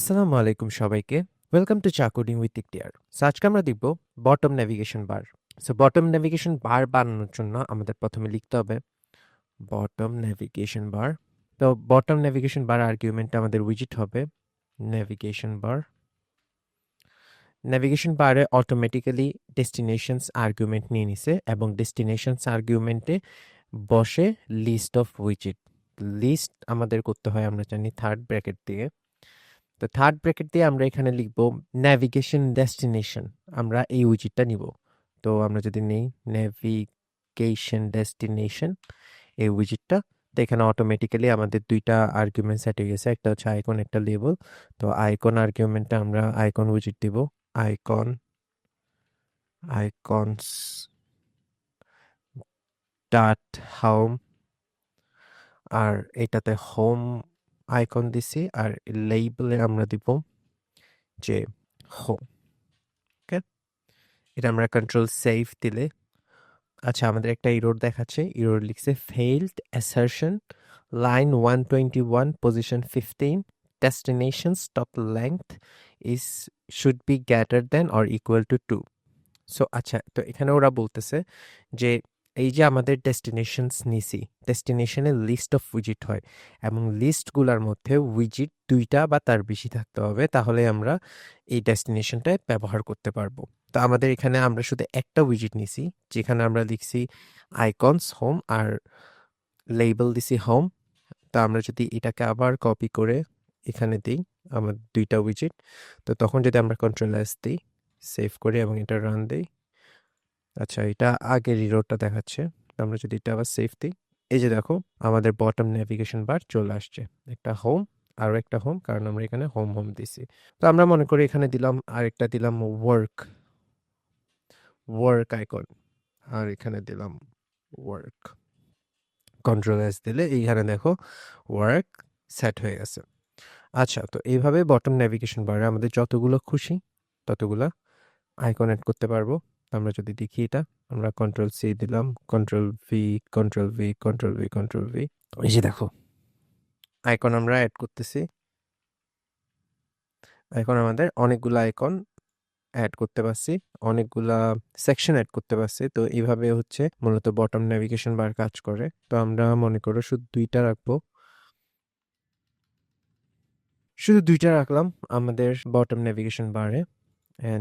আসসালামু আলাইকুম সবাইকে। ওয়েলকাম টু চাকুডিং উইথ ইকটিয়ার সো আজকে আমরা দেখব bottom navigation bar so bottom navigation bar বানানোর জন্য আমাদের প্রথমে লিখতে হবে বটম নেভিগেশন বার তো বটম নেভিগেশন বার আর্গুমেন্টে আমাদের উইজিট হবে নেভিগেশন বার নেভিগেশন বারে অটোমেটিক্যালি ডেস্টিনেশনস আর্গুমেন্ট নিয়ে নিছে এবং ডেস্টিনেশনস আর্গুমেন্টে বসে লিস্ট অফ উইজিট লিস্ট আমাদের করতে হয় আমরা জানি থার্ড ব্র্যাকেট দিয়ে। তো থার্ড ব্র্যাকেট দিয়ে আমরা এখানে লিখব ন্যাভিগেশন ডেস্টিনেশন আমরা এই উইজিটটা নিব। তো আমরা যদি নেই ন্যাভিগেশন ডেস্টিনেশন এই উইজিটটা তো এখানে অটোমেটিক্যালি আমাদের দুইটা আর্গুমেন্ট সেট হয়ে গেছে। একটা হচ্ছে আইকন একটা লেবল তো আইকন আর্গুমেন্টটা আমরা আইকন উইজিট দিব। আইকন আইকনস ডাট হোম আর এটাতে হোম আইকন দিছি আর লেবেলে আমরা দিব যে হোম ওকে এটা আমরা কন্ট্রোল সেভ দিলে আচ্ছা আমাদের একটা ইরোর দেখাচ্ছে। ইরোর লিখছে failed assertion line one twenty one position fifteen destination stop length is should be greater than or equal to two so আচ্ছা তো এখানে ওরা বলতেছে যে এই যে আমাদের ডেস্টিনেশনস নিছি ডেস্টিনেশনের লিস্ট অফ উইজিট হয়, এবং লিস্টগুলোর মধ্যে উইজিট দুইটা বা তার বেশি থাকতে হবে, তাহলে আমরা এই ডেস্টিনেশনটায় ব্যবহার করতে পারব। তো আমাদের এখানে আমরা শুধু একটা উইজিট নিছি, যেখানে আমরা লিখছি আইকনস হোম আর লেবেল দিছি হোম তো আমরা যদি এটাকে আবার কপি করে এখানে দিই, আমার দুইটা উইজিট তো তখন যদি আমরা কন্ট্রোল এস দিই সেভ করি এবং এটা রান দিই আচ্ছা এটা আগের রিরোডটা দেখাচ্ছে। আমরা যদি এটা আবার সেফ দিই। এই যে দেখো, আমাদের বটম নেভিগেশন বার চলে আসছে। একটা হোম আরও একটা হোম কারণ আমরা এখানে হোম হোম দিছি। তো আমরা মনে করি এখানে দিলাম আর একটা দিলাম ওয়ার্ক ওয়ার্ক আইকন আর এখানে দিলাম ওয়ার্ক কন্ট্রোল এস দিলে এইখানে দেখো ওয়ার্ক সেট হয়ে গেছে। আচ্ছা তো এইভাবে বটম নেভিগেশন বারে আমাদের যতগুলো খুশি, ততগুলো আইকন অ্যাড করতে পারব। আমরা যদি দেখি এটা, আমরা কন্ট্রোল সি দিলাম control V control V control V control V এই যে দেখো আইকন আমরা অ্যাড করতেছি। এখন আমাদের অনেকগুলো আইকন অ্যাড করতে পারছি, অনেকগুলা সেকশন অ্যাড করতে পারছি। তো এইভাবে হচ্ছে মূলত বটম নেভিগেশন বার কাজ করে। তো আমরা মনে করো শুধু দুইটা রাখব। শুধু দুইটা রাখলাম আমাদের বটম নেভিগেশন বারে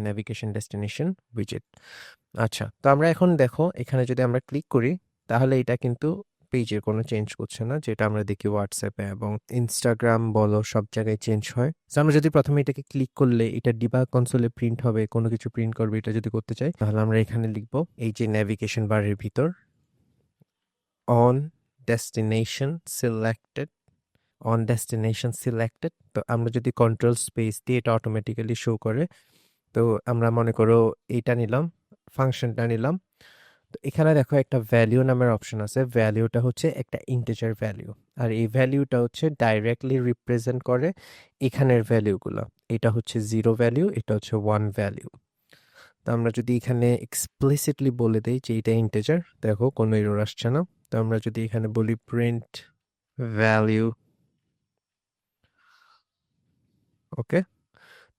নেভিগেশন ডেস্টিনেশন উইজেট আচ্ছা তো আমরা এখন দেখো, এখানে যদি আমরা ক্লিক করি, তাহলে এটা কিন্তু পেজের কোনো চেঞ্জ করছে না, যেটা আমরা দেখি হোয়াটসঅ্যাপে এবং ইনস্টাগ্রাম বলো, সব জায়গায় চেঞ্জ হয়। তো আমরা যদি প্রথমে এটাকে ক্লিক করলে, এটা ডিবা কনসোলে প্রিন্ট হবে, কোনো কিছু প্রিন্ট করবে, এটা যদি করতে চাই, তাহলে আমরা এখানে লিখব, এই যে নেভিগেশন বারের ভিতর on destination selected on destination selected তো আমরা যদি কন্ট্রোল স্পেস দিয়ে এটা অটোমেটিক্যালি শো করে তো আমরা মনে করো এইটা নিলাম, ফাংশনটা নিলাম। তো এখানে দেখো একটা ভ্যালিউ নামের অপশন আছে। ভ্যালিউটা হচ্ছে একটা ইন্টেজার ভ্যালিউ আর এই ভ্যালিউটা হচ্ছে ডাইরেক্টলি রিপ্রেজেন্ট করে এখানের ভ্যালিউগুলো এটা হচ্ছে জিরো ভ্যালিউ এটা হচ্ছে ওয়ান ভ্যালিউ তো আমরা যদি এখানে এক্সপ্লিসিটলি বলে দিই যে এটা ইন্টেজার দেখো কোনো এরর আসছে না। তো আমরা যদি এখানে বলি প্রিন্ট ভ্যালিউ ওকে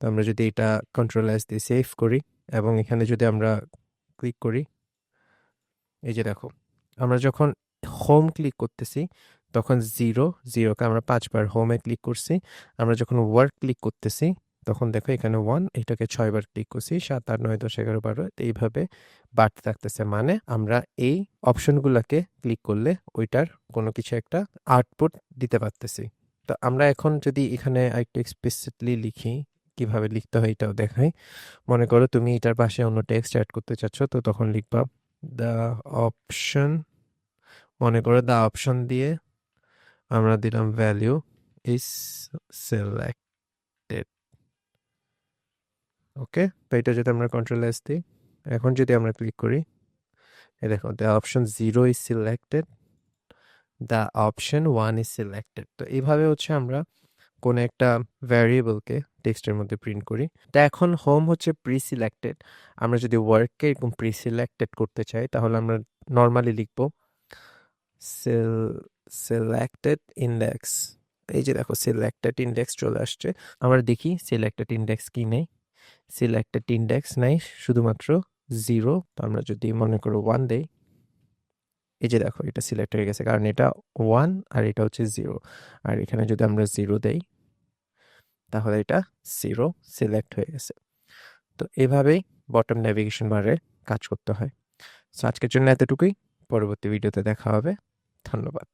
তো আমরা যদি এটা কন্ট্রোল এস দিয়ে সেভ করি এবং এখানে যদি আমরা ক্লিক করি, এই যে দেখো, আমরা যখন হোম ক্লিক করতেছি, তখন জিরো জিরোকে আমরা পাঁচবার হোমে ক্লিক করছি। আমরা যখন ওয়ার্ক ক্লিক করতেছি, তখন দেখো এখানে ওয়ান এটাকে ছয়বার ক্লিক করছি, সাত, আট, নয়, দশ, এগারো, বারো এইভাবে বাড়তে থাকতেছে। মানে আমরা এই অপশনগুলোকে ক্লিক করলে ওইটার কোনো কিছু একটা আউটপুট দিতে পারতেছি। তো আমরা এখন যদি এখানে একটু এক্সপ্লিসিটলি লিখি কীভাবে লিখতে হয় এটাও দেখাই। মনে করো তুমি এটার পাশে অন্য টেক্সট অ্যাড করতে চাচ্ছ, তো তখন লিখবা দ্য অপশন মনে করো দ্য অপশন দিয়ে আমরা দিলাম ভ্যালিউ ইজ সিলেক্টেড ওকে তো এটা যদি আমরা কন্ট্রোল এস দিই, এখন যদি আমরা ক্লিক করি এ দেখো the option zero is selected the option one is selected তো এইভাবে হচ্ছে আমরা কোনো একটা ভ্যারিয়েবলকে টেক্সটের মধ্যে প্রিন্ট করি। তা এখন হোম হচ্ছে প্রি সিলেক্টেড আমরা যদি ওয়ার্ককে এরকম প্রি সিলেক্টেড করতে চাই, তাহলে আমরা নর্মালি লিখব সিলেক্টেড ইন্ডেক্স এই যে দেখো সিলেক্টেড ইন্ডেক্স চলে আসছে। আমরা দেখি সিলেক্টেড ইন্ডেক্স কি নেই। সিলেক্টেড ইন্ডেক্স নেই, শুধুমাত্র জিরো আমরা যদি মনে করো ওয়ান দেই এই যে দেখো, এটা সিলেক্ট হয়ে গেছে। কারণ এটা ওয়ান আর এটা হচ্ছে জিরো আর এখানে যদি আমরা জিরো দেই, তাহলে এটা জিরো সিলেক্ট হয়ে গেছে। তো এভাবেই বটম ন্যাভিগেশন বারে কাজ করতে হয়। সো আজকের জন্য এতটুকুই। পরবর্তী ভিডিওতে দেখা হবে। ধন্যবাদ।